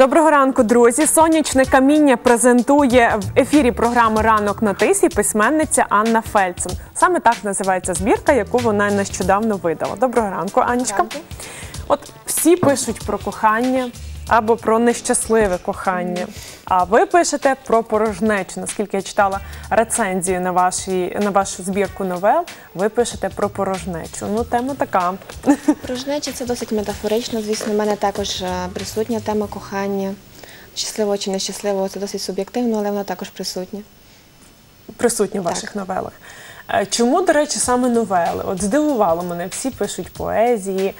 Доброго ранку, друзі. Сонячне каміння презентує в ефірі програми Ранок на тисі письменниця Анна Фельдсон. Саме так називається збірка, яку вона нещодавно видала. Доброго ранку, Анечка. Ранку. От всі пишуть про кохання або про нещасливе кохання. А ви пишете про порожнечу. Наскільки я читала рецензію на, ваші, на вашу збірку новел, ви пишете про порожнечу. Ну, тема така. Порожнеча це досить метафорично. Звісно, в мене також е, присутня тема кохання. Щасливого чи нещасливого це досить суб'єктивно, але вона також присутня. присутні в ваших новелах. Е, Чому, до речі, саме новели? От здивувало мене, всі пишуть поезії,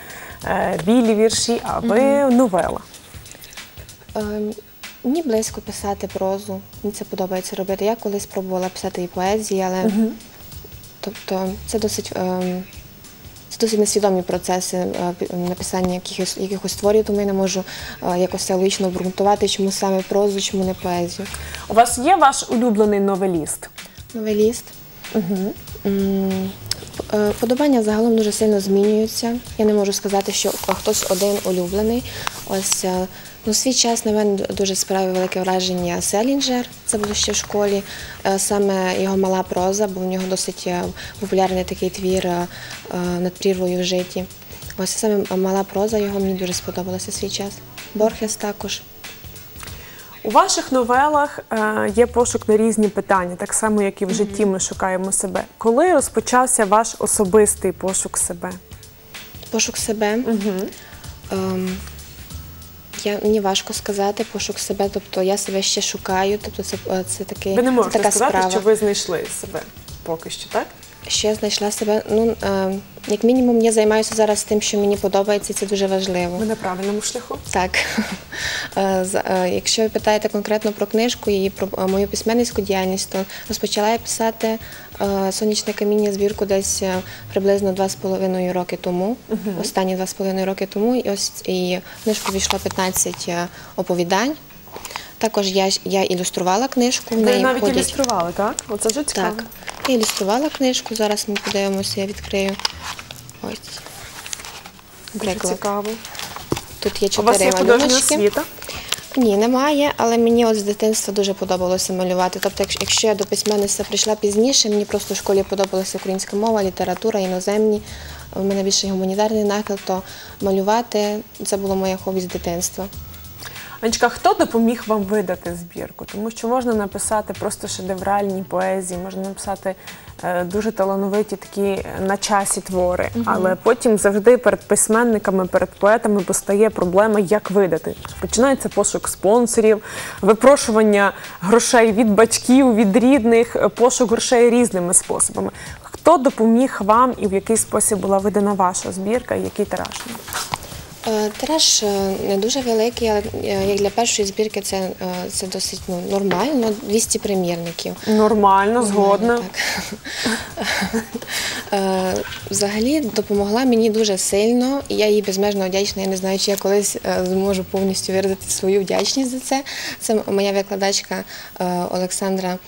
е, білі вірші, а ви новела. Е, Мені близько писати прозу, мені це подобається робити. Я колись пробувала писати і поезії, але тобто це досить. е, Це досить несвідомі процеси е, пі- написання якихось, якихось творів, тому я не можу е, якось це логічно обґрунтувати, чому саме прозу, чому не поезію. У вас є ваш улюблений новеліст? Новеліст. М, е, Подобання загалом дуже сильно змінюються. Я не можу сказати, що хтось один улюблений. Ось е, ну, свій час на мене дуже справив велике враження Селінджер. Це було ще в школі. Е, Саме його мала проза, бо в нього досить е, популярний такий твір е, над прірвою в житті. Ось саме мала проза його мені дуже сподобалася свій час. Борхес також. У ваших новелах є пошук на різні питання, так само, як і в житті ми шукаємо себе. Коли розпочався ваш особистий пошук себе? Пошук себе. Я, мені важко сказати, пошук себе, тобто я себе ще шукаю, тобто це, е, це, такий, Ви не можете така сказати, справа. що ви знайшли себе поки що, так? Я знайшла себе. Ну, е, як мінімум, я займаюся зараз тим, що мені подобається, і це дуже важливо. Ви на правильному шляху. Так. Е, е, Якщо ви питаєте конкретно про книжку і про е, мою письменницьку діяльність, то розпочала я писати сонячне каміння збірку десь е, приблизно два з половиною роки тому. Останні два з половиною роки тому. І ось і в книжку війшло 15 е, оповідань. Також я, я ілюструвала книжку. Ви навіть входять- ілюстрували, так? Оце вже цікаво. так. Я ілюструвала книжку. Зараз ми подивимося, я відкрию. Ось. Дуже цікаво. Тут є У вас є чотири художня освіта? Ні, немає, але мені от з дитинства дуже подобалося малювати. Тобто, якщо- я до письменництва прийшла пізніше, мені просто в школі подобалася українська мова, література, іноземні. У мене більше гуманітарний нахил, то малювати це було моє хобі з дитинства. Анечка, хто допоміг вам видати збірку? Тому що можна написати просто шедевральні поезії, можна написати е, дуже талановиті такі е, на часі твори, але потім завжди перед письменниками, перед поетами постає проблема, як видати. Починається пошук спонсорів, випрошування грошей від батьків, від рідних, е, пошук грошей різними способами. Хто допоміг вам і в який спосіб була видана ваша збірка, і який тираж? Е, Тираж е, не дуже великий, але е, як для першої збірки це, це досить ну, нормально, 200 примірників. Нормально, згодна. Так. Взагалі допомогла мені дуже сильно, і я їй безмежно вдячна. Я не знаю, чи я колись зможу повністю виразити свою вдячність за це. Це моя викладачка Олександра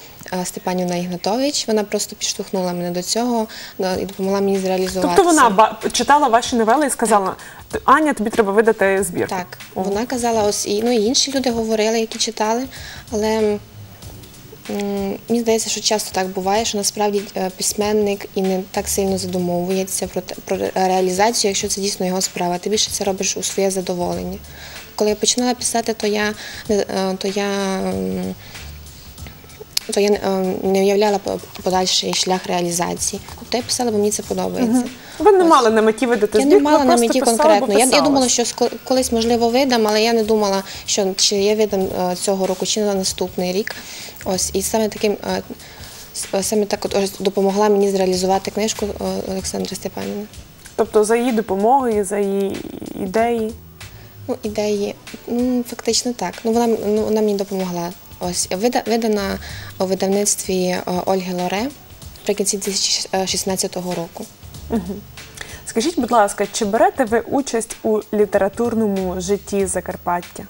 Степанівна Ігнатович. Вона просто підштовхнула мене до цього е, і допомогла мені зреалізувати. Тобто вона читала ваші новели і сказала: Аня, тобі треба видати збірку. Так, О. вона казала, ось і ну і інші люди говорили, які читали, але мені здається, що часто так буває, що насправді е, письменник і не так сильно задумовується про, про реалізацію, якщо це дійсно його справа. Ти більше це робиш у своє задоволення. Коли я починала писати, то я е, то я. То я е, не уявляла подальший шлях реалізації. Тобто я писала, бо мені це подобається. Ви не Ось. мали на меті видати Я не мала на меті конкретно. Я, я думала, що колись можливо видам, але я не думала, що чи я видам е, цього року, чи на наступний рік. Ось і саме таким е, саме так от допомогла мені зреалізувати книжку е, Олександра Степанівна. Тобто за її допомогою, за її ідеї. Ну, ідеї, ну фактично так. Ну вона ну, вона мені допомогла. Ось вида- видана у видавництві е, Ольги Лоре наприкінці 2016 року. Скажіть, будь ласка, чи берете ви участь у літературному житті Закарпаття?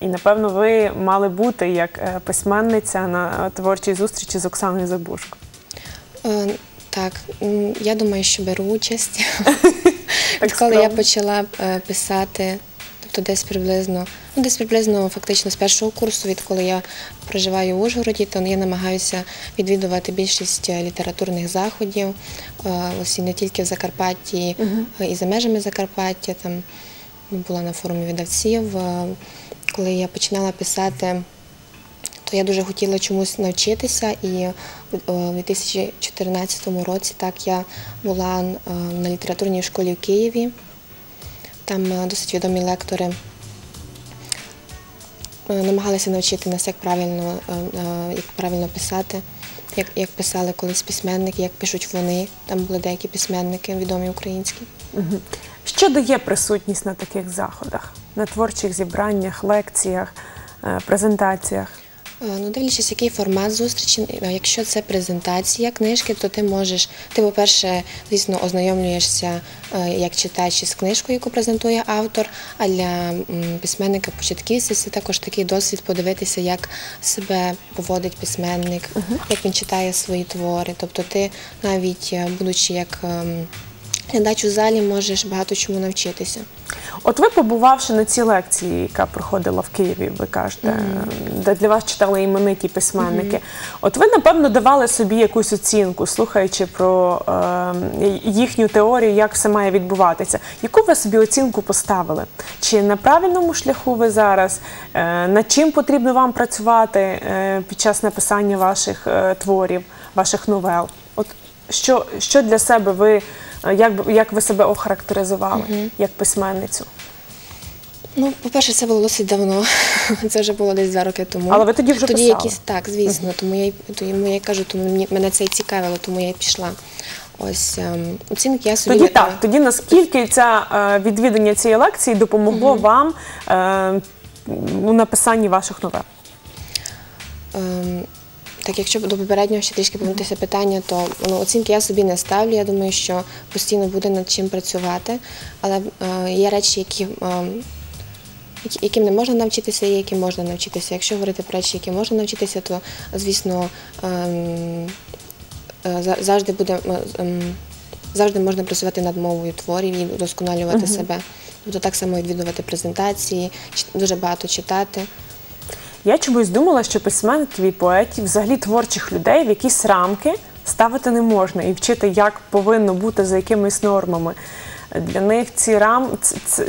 І напевно ви мали бути як е, письменниця на творчій зустрічі з Оксаною Забушко. Е, Так, я думаю, що беру участь. Коли я почала писати, Тобто десь приблизно, ну десь приблизно фактично з першого курсу, відколи я проживаю в Ужгороді, то я намагаюся відвідувати більшість е, літературних заходів. Е, Ось і не тільки в Закарпатті, і за межами Закарпаття. Там була на форумі видавців. Е, Коли я починала писати то я дуже хотіла чомусь навчитися, і у 2014 році так я була на літературній школі в Києві. Там е, досить відомі лектори е, намагалися навчити нас, як правильно, е, як правильно писати, як, як писали колись письменники, як пишуть вони. Там були деякі письменники відомі українські. Що дає присутність на таких заходах, на творчих зібраннях, лекціях, презентаціях? Е, Ну, дивлячись, який формат зустрічі. Е, Якщо це презентація книжки, то ти можеш, ти, по-перше, звісно, ознайомлюєшся е, як читач із книжкою, яку презентує автор. А для письменника початківця це також такий досвід подивитися, як себе поводить письменник, як він читає свої твори. Тобто ти навіть будучи як ем, глядач у залі, можеш багато чому навчитися. От ви побувавши на цій лекції, яка проходила в Києві, ви кажете, де для вас читали імениті письменники. От ви, напевно, давали собі якусь оцінку, слухаючи про е, їхню теорію, як все має відбуватися. Яку ви собі оцінку поставили? Чи на правильному шляху ви зараз? Е, над чим потрібно вам працювати е, під час написання ваших е, творів, ваших новел? От що, що для себе ви, як, як ви себе охарактеризували як письменницю? Ну, по-перше, це було досить давно. Це вже було десь два роки тому. Але ви тоді вже тоді писали? якісь так, звісно. Тому я тому я кажу, тому мене це і цікавило, тому я й пішла. Ось ем, оцінки я собі Тоді так, тоді наскільки ця е, відвідання цієї лекції допомогло вам е, у написанні ваших новел? Ем, Так, якщо до попереднього ще трішки повернутися питання, то ну, оцінки я собі не ставлю. Я думаю, що постійно буде над чим працювати. Але е, є речі, які, які- яким не можна навчитися, і які можна навчитися. Якщо говорити про речі, які можна навчитися, то звісно ем, е, завжди буде ем, завжди можна працювати над мовою творів і вдосконалювати себе. Тобто так само відвідувати презентації, дуже багато читати. Я чомусь думала, що письменників і поетів, взагалі творчих людей, в якісь рамки ставити не можна і вчити, як повинно бути за якимись нормами. Для них ці рам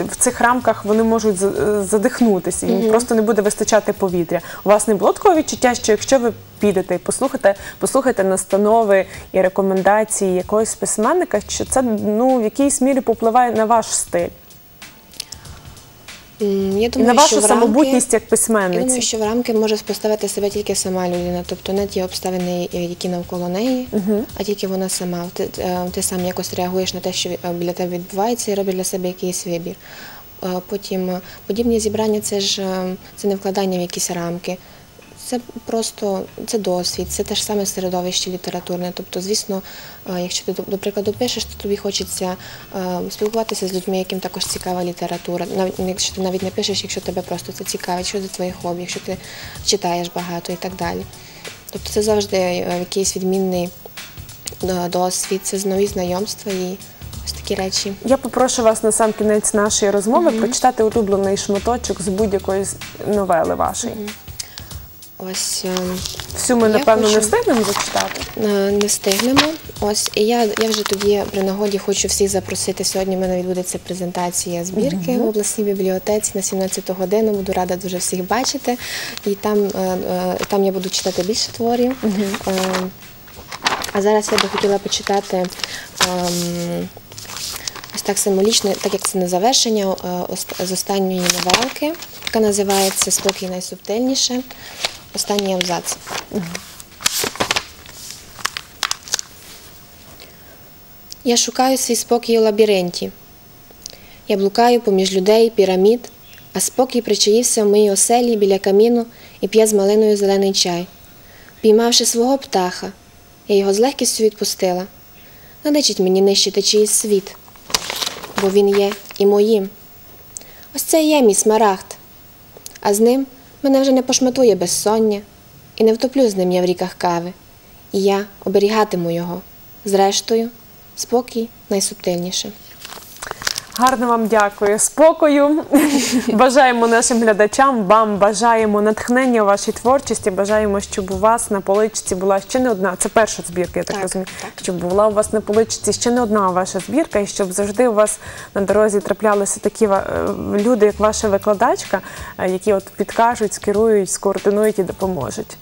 в цих рамках вони можуть за- задихнутися, їм просто не буде вистачати повітря. У вас не було такого відчуття, що якщо ви підете і послухаєте, послухаєте настанови і рекомендації якогось письменника, що це ну в якійсь мірі попливає на ваш стиль Я думаю, на вашу що в рамки- самобутність як Я думаю, що в рамки може поставити себе тільки сама людина, тобто не ті обставини, е, які навколо неї, а тільки вона сама. Ти, е, ти сам якось реагуєш на те, що для біля тебе відбувається, і робиш для себе якийсь вибір. Е, Потім е, подібні зібрання це ж е, це не вкладання в якісь рамки. Це просто це досвід, це те ж саме середовище літературне. Тобто, звісно, е, якщо ти, до- прикладу, пишеш, то тобі хочеться е, спілкуватися з людьми, яким також цікава література. Навіть якщо ти навіть не пишеш, якщо тебе просто це цікавить, що це твоє хобі, якщо ти читаєш багато і так далі. Тобто це завжди е, якийсь відмінний досвід, це нові знайомства і ось такі речі. Я попрошу вас на сам кінець нашої розмови прочитати улюблений шматочок з будь-якої новели вашої. Ось ем, Всю ми, напевно, не встигнемо зачитати. Е, Не встигнемо. Ось і я, я вже тоді при нагоді хочу всіх запросити. Сьогодні в мене відбудеться презентація збірки в обласній бібліотеці на 17 годину. Буду рада дуже всіх бачити. І там, е, е, там я буду читати більше творів. Е, А зараз я би хотіла почитати. ем, Ось так символічно, так як це не завершення е, з останньої новелки, яка називається Спокій найсубтильніше. Останній абзац. Я шукаю свій спокій у лабіринті. Я блукаю поміж людей, пірамід, а спокій причаївся в моїй оселі біля каміну і п'є з малиною зелений чай. Піймавши свого птаха, я його з легкістю відпустила. Надичить мені нищити чиїсь світ, бо він є і моїм. Ось це є мій смарагд, а з ним мене вже не пошматує безсоння, і не втоплю з ним я в ріках кави. І я оберігатиму його. Зрештою, спокій найсубтильніше. Гарно вам дякую. Спокою. Бажаємо нашим глядачам, вам бажаємо натхнення у вашій творчості. Бажаємо, щоб у вас на поличці була ще не одна. Це перша збірка, я так, Так, розумію. так. Щоб була у вас на поличці ще не одна ваша збірка, і щоб завжди у вас на дорозі траплялися такі е, люди, як ваша викладачка, е, які от підкажуть, скерують, скоординують і допоможуть.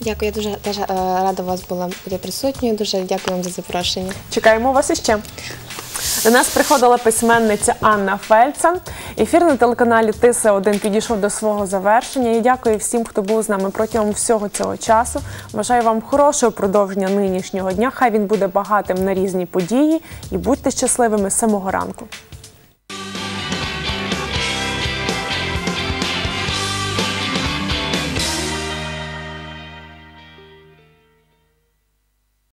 Дякую, я дуже теж е, рада вас була бути присутньою. Дуже дякую вам за запрошення. Чекаємо вас іще. До нас приходила письменниця Анна Фельца. Ефір на телеканалі Тиса 1 підійшов до свого завершення. І дякую всім, хто був з нами протягом всього цього часу. Бажаю вам хорошого продовження нинішнього дня. Хай він буде багатим на різні події і будьте щасливими з самого ранку.